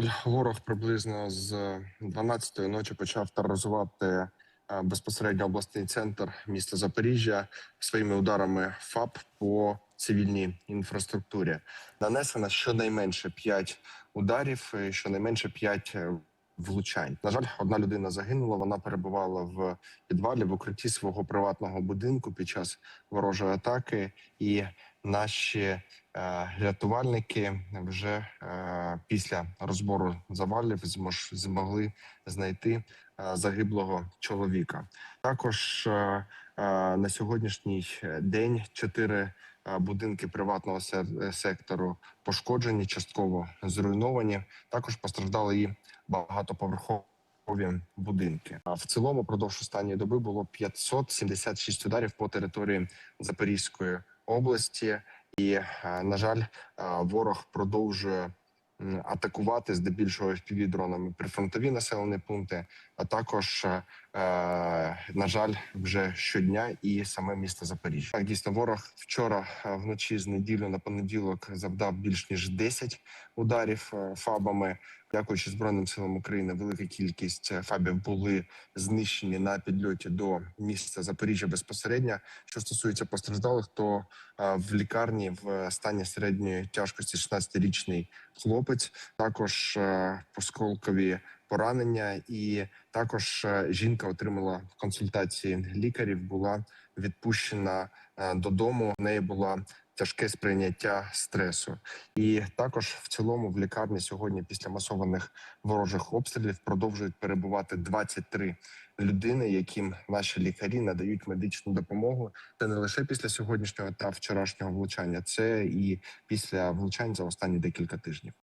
жаль, ворог приблизно з 12-ї ночі почав тероризувати е, безпосередньо обласний центр міста Запоріжжя своїми ударами ФАП по цивільній інфраструктурі. Нанесено щонайменше 5 ударів, щонайменше 5 влучань. На жаль, одна людина загинула. Вона перебувала в підвалі в укритті свого приватного будинку під час ворожої атаки, і наші е, рятувальники вже е, після розбору завалів змогли знайти е, загиблого чоловіка. Також на сьогоднішній день чотири будинки приватного се- сектору пошкоджені, частково зруйновані. Також постраждали і багатоповерхові будинки. А в цілому, продовж останньої доби було 576 ударів по території Запорізької області, і е, на жаль, е, ворог продовжує атакувати здебільшого fpv дронами прифронтові населені пункти, а також е, на жаль, вже щодня і саме місто Запоріжжя. Так, дійсно, ворог вчора е, вночі з неділі на понеділок завдав більш ніж 10 ударів е, фабами. Дякуючи збройним силам України, велика кількість е, фабів були знищені на підльоті до міста Запоріжжя безпосередньо. Що стосується постраждалих, то е, в лікарні в стані середньої тяжкості 16-річний хлопець, також е, осколкові поранення, і також е, жінка отримала консультації лікарів. Була відпущена е, додому. В неї була тяжке сприйняття стресу. І також в цілому в лікарні сьогодні, після масованих ворожих обстрілів, продовжують перебувати 23 людини, яким наші лікарі надають медичну допомогу. Це не лише після сьогоднішнього та вчорашнього влучання, це і після влучань за останні декілька тижнів.